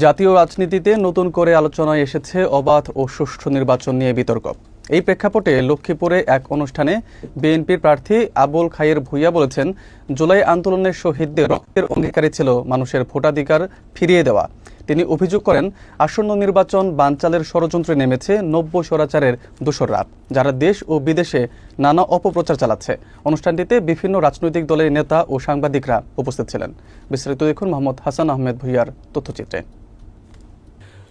জাতীয় রাজনীতিতে নতুন করে আলোচনায় এসেছে অবাধ ও সুষ্ঠু নির্বাচন নিয়ে বিতর্ক। এই প্রেক্ষাপটে লক্ষ্মীপুরে এক অনুষ্ঠানে বিএনপির প্রার্থী আবুল খায়ের ভুইয়া বলেছেন, জুলাই আন্দোলনের শহীদদের রক্তের অঙ্গীকারী ছিল মানুষের ভোটাধিকার ফিরিয়ে দেওয়া। তিনি অভিযোগ করেন, আসন্ন নির্বাচন বানচালের ষড়যন্ত্রে নেমেছে নব্য স্বরাচারের দোসররা, যারা দেশ ও বিদেশে নানা অপপ্রচার চালাচ্ছে। অনুষ্ঠানটিতে বিভিন্ন রাজনৈতিক দলের নেতা ও সাংবাদিকরা উপস্থিত ছিলেন। বিস্তারিত দেখুন মোহাম্মদ হাসান আহমেদ ভুইয়ার তথ্যচিত্রে।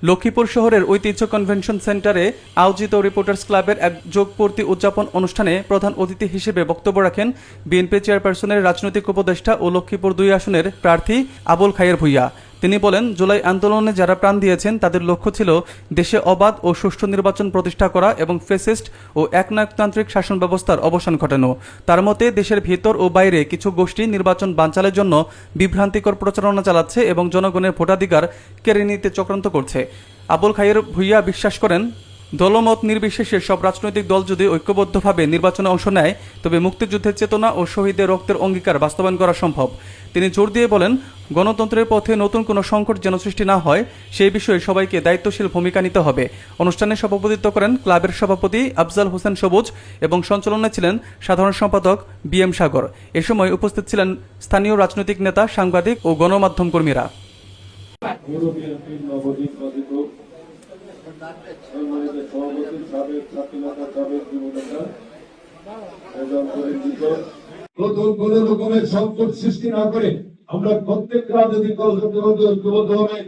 লক্ষ্মীপুর শহরের ঐতিহ্য কনভেনশন সেন্টারে আয়োজিত রিপোর্টার্স ক্লাবের এক যোগপূর্তি উদযাপন অনুষ্ঠানে প্রধান অতিথি হিসেবে বক্তব্য রাখেন বিএনপি চেয়ারপারসনের রাজনৈতিক উপদেষ্টা ও লক্ষ্মীপুর দুই আসনের প্রার্থী আবুল খায়ের ভুইয়া। তিনি বলেন, জুলাই আন্দোলনে যারা প্রাণ দিয়েছেন, তাদের লক্ষ্য ছিল দেশে অবাধ ও সুষ্ঠু নির্বাচন প্রতিষ্ঠা করা এবং ফেসিস্ট ও একনায়কতান্ত্রিক শাসন ব্যবস্থার অবসান ঘটানো। তার মতে, দেশের ভেতর ও বাইরে কিছু গোষ্ঠী নির্বাচন বাঞ্চালের জন্য বিভ্রান্তিকর প্রচারণা চালাচ্ছে এবং জনগণের ভোটাধিকার কেড়ে নিতে চক্রান্ত করছে। আবুল খাইয়ের ভুইয়া বিশ্বাস করেন দলমত নির্বিশেষে সব রাজনৈতিক দল যদি ঐক্যবদ্ধভাবে নির্বাচনে অংশ নেয়, তবে মুক্তিযুদ্ধের চেতনা ও শহীদের রক্তের অঙ্গীকার বাস্তবায়ন করা সম্ভব। তিনি জোর দিয়ে বলেন, গণতন্ত্রের পথে নতুন কোনো সংকট যেন সৃষ্টি না হয়, সেই বিষয়ে সবাইকে দায়িত্বশীল ভূমিকা নিতে হবে। অনুষ্ঠানে সভাপতিত্ব করেন ক্লাবের সভাপতি আফজাল হোসেন সবুজ এবং সঞ্চালনে ছিলেন সাধারণ সম্পাদক বি এম সাগর। এ সময় উপস্থিত ছিলেন স্থানীয় রাজনৈতিক নেতা, সাংবাদিক ও গণমাধ্যম কর্মীরা। নতুন কোন রকমের সংকট সৃষ্টি না করে আমরা প্রত্যেক রাজনৈতিক দল হবে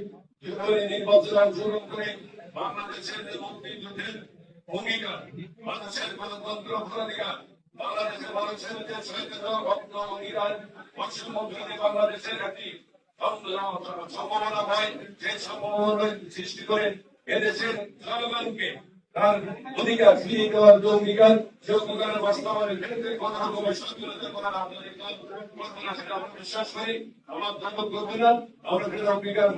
অঙ্গীকার মানুষের বাংলাদেশের মানুষের বাংলাদেশের একটি সম্ভাবনা হয় সেই সম্ভাবনা সৃষ্টি করে এদেশের জনগণকে তার অধিকার ফিরিয়ে দেওয়ার যে অঙ্গীকার সে অঙ্গীকারের বাস্তবায়নের ক্ষেত্রে আমরা বিশ্বাস করি, আমরা ধন্যবাদ করব না, আমরা সেটা অঙ্গীকার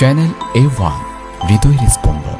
চ্যানেল এ ওয়ান হৃদয়ের স্পন্দন।